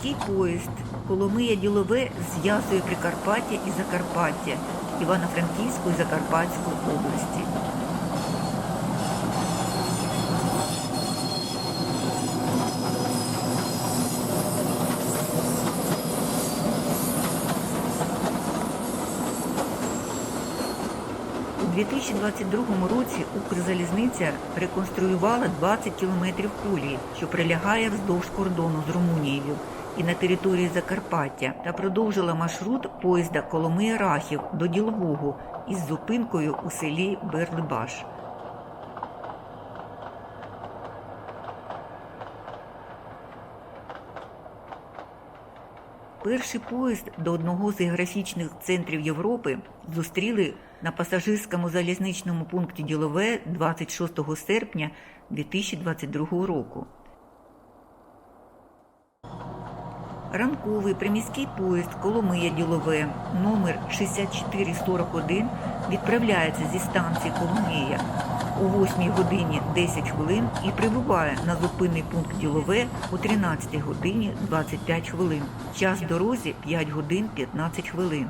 Приміський поїзд Коломия ділове зв'язує Прикарпаття і Закарпаття, Івано-Франківську і Закарпатську області. У 2022 році Укрзалізниця реконструювала 20 кілометрів колії, що прилягає вздовж кордону з Румунією і на території Закарпаття, та продовжила маршрут поїзда Коломия Рахів до Ділового із зупинкою у селі Берлибаш. Перший поїзд до одного з географічних центрів Європи зустріли на пасажирському залізничному пункті Ділове 26 серпня 2022 року. Ранковий приміський поїзд Коломия Ділове номер 6441 відправляється зі станції Коломия о 8 годині 10 хвилин і прибуває на зупинний пункт Ділове о 13 годині 25 хвилин. Час дорозі 5 годин 15 хвилин.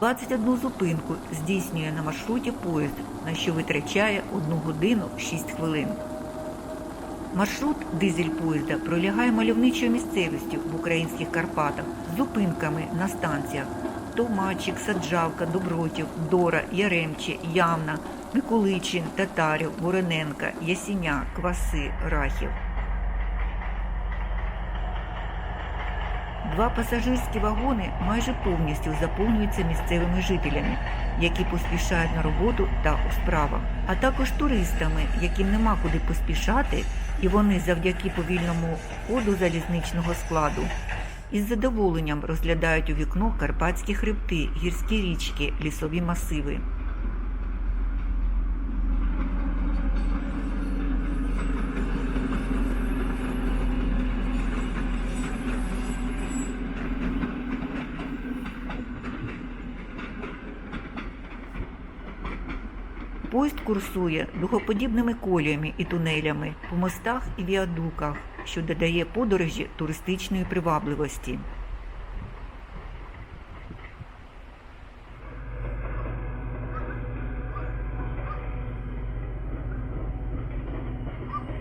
21 зупинку здійснює на маршруті поїзд, на що витрачає 1 годину 6 хвилин. Маршрут дизель поїзда пролягає мальовничою місцевістю в українських Карпатах з зупинками на станціях Томачик, Саджавка, Добротів, Дора, Яремче, Явна, Миколичин, Татарів, Вороненка, Ясіня, Кваси, Рахів. Два пасажирські вагони майже повністю заповнюються місцевими жителями, які поспішають на роботу та у справах, а також туристами, яким нема куди поспішати, і вони завдяки повільному ходу залізничного складу із задоволенням розглядають у вікно карпатські хребти, гірські річки, лісові масиви. Поїзд курсує дугоподібними коліями і тунелями по мостах і віадуках, що додає подорожі туристичної привабливості.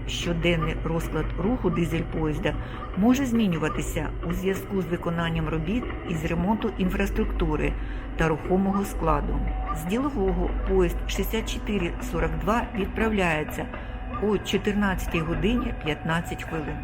Щоденний розклад руху дизель-поїзда може змінюватися у зв'язку з виконанням робіт із ремонту інфраструктури та рухомого складу. З ділового поїзд 6442 відправляється о 14 годині 15 хвилин.